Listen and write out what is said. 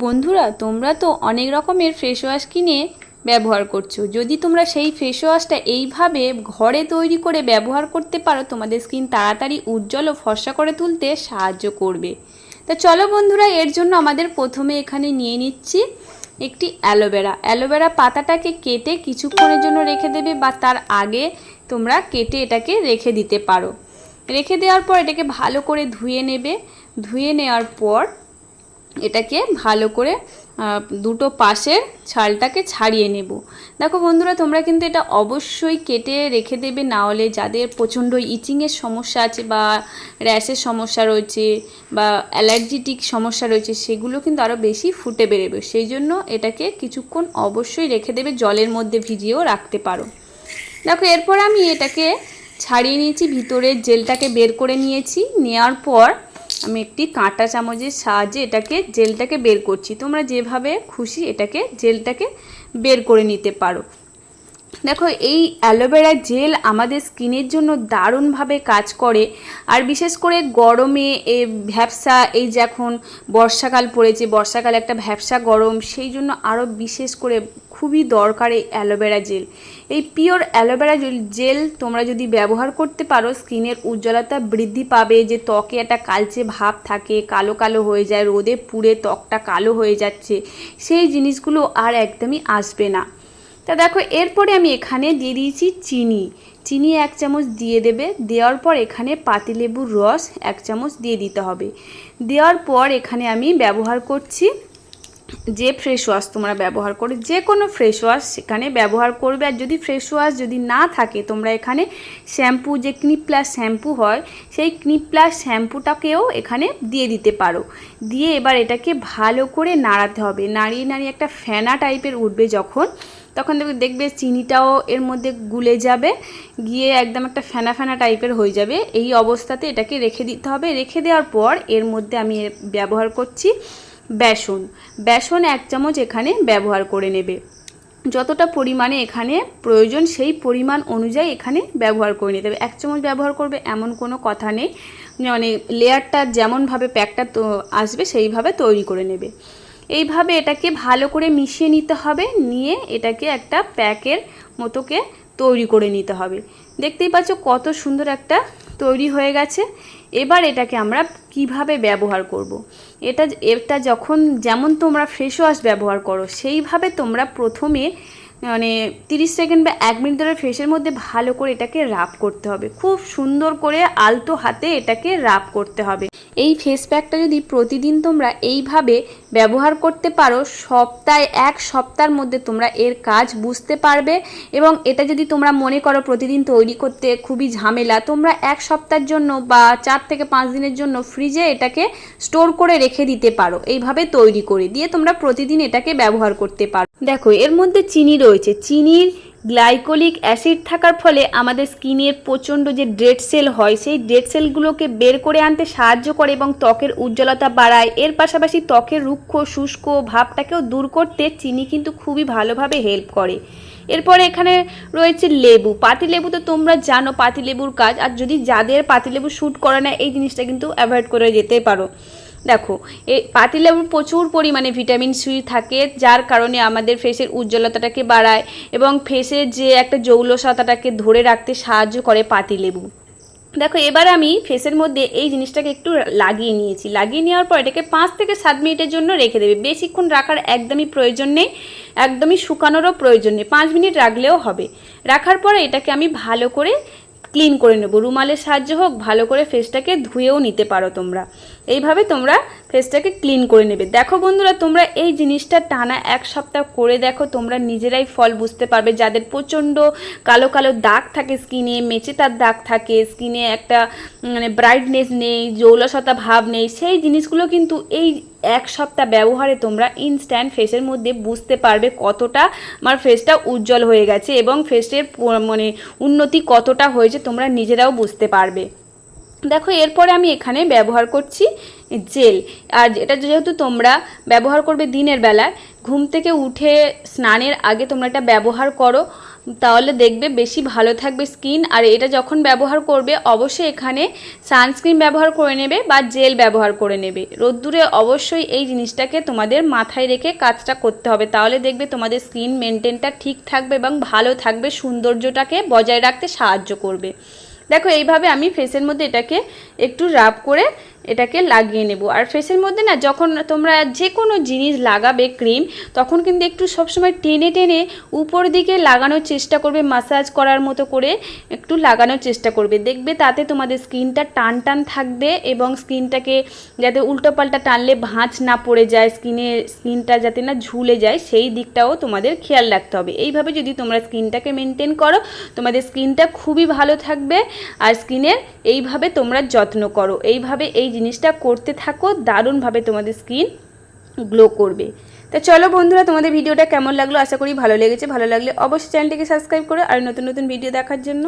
বন্ধুরা, তোমরা তো অনেক রকমের ফেস ওয়াশ কিনে ব্যবহার করছ। যদি তোমরা সেই ফেস ওয়াশটা এইভাবে ঘরে তৈরি করে ব্যবহার করতে পারো, তোমাদের স্কিন তাড়াতাড়ি উজ্জ্বল ও ফর্সা করে তুলতে সাহায্য করবে। তা চলো বন্ধুরা, এর জন্য আমাদের প্রথমে এখানে নিয়ে নিচ্ছি একটি অ্যালোভেরা। অ্যালোভেরা পাতাটাকে কেটে কিছুক্ষণের জন্য রেখে দেবে বা তার আগে তোমরা কেটে এটাকে রেখে দিতে পারো। রেখে দেওয়ার পর এটাকে ভালো করে ধুয়ে নেবে। ধুয়ে নেওয়ার পর এটাকে ভালো করে দুটো পাশের ছালটাকে ছাড়িয়ে নেব। দেখো বন্ধুরা, তোমরা কিন্তু এটা অবশ্যই কেটে রেখে দেবে, না হলে যাদের প্রচণ্ড ইচিংয়ের সমস্যা আছে বা র্যাশের সমস্যা রয়েছে বা অ্যালার্জিটিক সমস্যা রয়েছে, সেগুলো কিন্তু আরও বেশি ফুটে বেরোবে। সেই জন্য এটাকে কিছুক্ষণ অবশ্যই রেখে দেবে, জলের মধ্যে ভিজিয়েও রাখতে পারো। দেখো, এরপর আমি এটাকে ছাড়িয়ে নিয়েছি, ভিতরের জেলটাকে বের করে নিয়েছি। নেওয়ার পর আমি একটি কাঁটা চামচের সাহায্যে এটাকে, জেলটাকে বের করছি। তোমরা যেভাবে খুশি এটাকে, জেলটাকে বের করে নিতে পারো। দেখো, এই অ্যালোভেরা জেল আমাদের স্কিনের জন্য দারুণভাবে কাজ করে। আর বিশেষ করে গরমে এ ভ্যাবসা, এই যে এখন বর্ষাকাল পড়েছে, বর্ষাকালে একটা ভ্যাবসা গরম, সেই জন্য আরও বিশেষ করে খুবই দরকার এই অ্যালোভেরা জেল। এই পিওর অ্যালোভেরা জেল তোমরা যদি ব্যবহার করতে পারো, স্কিনের উজ্জ্বলতা বৃদ্ধি পাবে। যে ত্বকে একটা কালচে ভাব থাকে, কালো কালো হয়ে যায়, রোদে পুড়ে ত্বকটা কালো হয়ে যাচ্ছে, সেই জিনিসগুলো আর একদমই আসবে না। তা দেখো, এরপরে আমি এখানে দিয়ে দিয়েছি চিনি। চিনি এক চামচ দিয়ে দেবে, দেওয়ার পর এখানে পাতিলেবুর রস এক চামচ দিয়ে দিতে হবে। দেওয়ার পর এখানে আমি ব্যবহার করছি যে ফ্রেশ ওয়াশ তোমরা ব্যবহার করো, যে কোনো ফ্রেশ ওয়াশ সেখানে ব্যবহার করবে। আর যদি ফ্রেশ ওয়াশ যদি না থাকে, তোমরা এখানে শ্যাম্পু যে ক্নিপ প্লাস শ্যাম্পু হয়, সেই ক্নিপ প্লাস শ্যাম্পুটাকেও এখানে দিয়ে দিতে পারো। দিয়ে এবার এটাকে ভালো করে নাড়াতে হবে। নাড়িয়ে নাড়িয়ে একটা ফেনা টাইপের উঠবে যখন। তখন দেখবে দেখবে চিনিটাও এর মধ্যে গুলে যাবে, গিয়ে একদম একটা ফেনা ফেনা টাইপের হয়ে যাবে। এই অবস্থাতে এটাকে রেখে দিতে হবে। রেখে দেওয়ার পর এর মধ্যে আমি ব্যবহার করছি বেসন। বেসন এক চামচ এখানে ব্যবহার করে নেবে। যতটা পরিমাণে এখানে প্রয়োজন, সেই পরিমাণ অনুযায়ী এখানে ব্যবহার করে নিতে হবে। এক চামচ ব্যবহার করবে এমন কোনো কথা নেই। মানে লেয়ারটা যেমনভাবে প্যাকটা তো আসবে, সেইভাবে তৈরি করে নেবে। এইভাবে এটাকে ভালো করে মিশিয়ে নিতে হবে। নিয়ে এটাকে একটা প্যাকের মতোকে তৈরি করে নিতে হবে। দেখতেই পাচ্ছ কত সুন্দর একটা তৈরি হয়ে গেছে। এবার এটাকে আমরা কীভাবে ব্যবহার করব। এটা এটা যখন যেমন তোমরা ফ্রেশ ওয়াশ ব্যবহার করো, সেইভাবে তোমরা প্রথমে মানে তিরিশ সেকেন্ড বা এক মিনিট ধরে ফেসের মধ্যে ভালো করে এটাকে রাব করতে হবে। খুব সুন্দর করে আলতো হাতে এটাকে রাব করতে হবে। এই ফেস প্যাকটা যদি প্রতিদিন তোমরা এইভাবে ব্যবহার করতে পারো, সপ্তাহে এক সপ্তাহের মধ্যে তোমরা এর কাজ বুঝতে পারবে এবং এটা যদি তোমরা মনে করো প্রতিদিন তৈরি করতে খুবই ঝামেলা, তোমরা এক সপ্তাহের জন্য বা চার থেকে পাঁচ দিনের জন্য ফ্রিজে এটাকে স্টোর করে রেখে দিতে পারো। এইভাবে তৈরি করে দিয়ে তোমরা প্রতিদিন এটাকে ব্যবহার করতে পারো। দেখো, এর মধ্যে চিনি রয়েছে। চিনির গ্লাইকোলিক অ্যাসিড থাকার ফলে আমাদের স্কিনের প্রচণ্ড যে ডেড সেল হয়, সেই ডেড সেলগুলোকে বের করে আনতে সাহায্য করে এবং ত্বকের উজ্জ্বলতা বাড়ায়। এর পাশাপাশি ত্বকের রুক্ষ, শুষ্ক ভাবটাকেও দূর করতে চিনি কিন্তু খুবই ভালোভাবে হেল্প করে। এরপরে এখানে রয়েছে লেবু। পাতি লেবু তো তোমরা জানো, পাতি লেবুর কাজ। আর যদি যাদের পাতিলেবু শ্যুট করে না, এই জিনিসটা কিন্তু অ্যাভয়েড করে যেতে পারো। দেখো, এই পাতিলেবুর প্রচুর পরিমাণে ভিটামিন সি থাকে, যার কারণে আমাদের ফেসের উজ্জ্বলতাটাকে বাড়ায় এবং ফেসের যে একটা জৌলসতাটাকে ধরে রাখতে সাহায্য করে পাতিলেবু দেখো, এবার আমি ফেসের মধ্যে এই জিনিসটাকে একটু লাগিয়ে নিয়েছি। লাগিয়ে নেওয়ার পর এটাকে পাঁচ থেকে সাত মিনিটের জন্য রেখে দেবে। বেশিক্ষণ রাখার একদমই প্রয়োজন নেই, একদমই শুকানোরও প্রয়োজন নেই। পাঁচ মিনিট রাখলেও হবে। রাখার পরে এটাকে আমি ভালো করে ক্লিন করে নেব। রুমালের সাহায্যে হোক, ভালো করে ফেসটাকে ধুয়েও নিতে পারো তোমরা। এইভাবে তোমরা ফেসটাকে ক্লিন করে নেবে। দেখো বন্ধুরা, তোমরা এই জিনিসটা টানা এক সপ্তাহ করে দেখো, তোমরা নিজেরাই ফল বুঝতে পারবে। যাদের প্রচণ্ড কালো কালো দাগ থাকে স্কিনে মেচে তার দাগ থাকে স্কিনে একটা মানে ব্রাইটনেস নেই, জৌলসতা ভাব নেই, সেই জিনিসগুলো কিন্তু এই এক সপ্তাহ ব্যবহারে তোমরা ইনস্ট্যান্ট ফেসের মধ্যে বুঝতে পারবে কতটা আমার ফেসটা উজ্জ্বল হয়ে গেছে এবং ফেসের মানে উন্নতি কতটা হয়েছে তোমরা নিজেরাও বুঝতে পারবে। দেখো, এরপরে আমি এখানে ব্যবহার করছি জেল। আর এটা যেহেতু তোমরা ব্যবহার করবে দিনের বেলায়, ঘুম থেকে উঠে স্নানের আগে তোমরা এটা ব্যবহার করো, তাহলে দেখবে বেশি ভালো থাকবে স্কিন। আর এটা যখন ব্যবহার করবে, অবশ্যই এখানে সানস্ক্রিন ব্যবহার করে নেবে বা জেল ব্যবহার করে নেবে। রোদ্দুরে অবশ্যই এই জিনিসটাকে তোমাদের মাথায় রেখে কাজটা করতে হবে। তাহলে দেখবে তোমাদের স্কিন মেনটেনটা ঠিক থাকবে এবং ভালো থাকবে, সৌন্দর্যটাকে বজায় রাখতে সাহায্য করবে। দেখো, এইভাবে আমি ফেসের মধ্যে এটাকে একটু রাব করে এটাকে লাগিয়ে নেব। আর ফেসের মধ্যে না, যখন তোমরা যে কোনো জিনিস লাগাবে ক্রিম তখন কিন্তু একটু সবসময় টেনে টেনে উপর দিকে লাগানোর চেষ্টা করবে মাসাজ করার মতো করে একটু লাগানোর চেষ্টা করবে। দেখবে তাতে তোমাদের স্কিনটা টান টান থাকবে এবং স্কিনটাকে যাতে উল্টোপাল্টা টানলে ভাঁজ না পড়ে যায় স্কিনে স্কিনটা যাতে না ঝুলে যায়, সেই দিকটাও তোমাদের খেয়াল রাখতে হবে। এইভাবে যদি তোমরা স্কিনটাকে মেনটেন করো, তোমাদের স্কিনটা খুবই ভালো থাকবে। আর স্কিনের এইভাবে তোমরা যত্ন করো। এইভাবে এই জিনিসটা করতে থাকো, দারুণভাবে তোমাদের স্কিন গ্লো করবে। তা চলো বন্ধুরা, তোমাদের ভিডিওটা কেমন লাগল? আশা করি ভালো লেগেছে। ভালো লাগলে অবশ্যই চ্যানেলটিকে সাবস্ক্রাইব করো আর নতুন নতুন ভিডিও দেখার জন্য।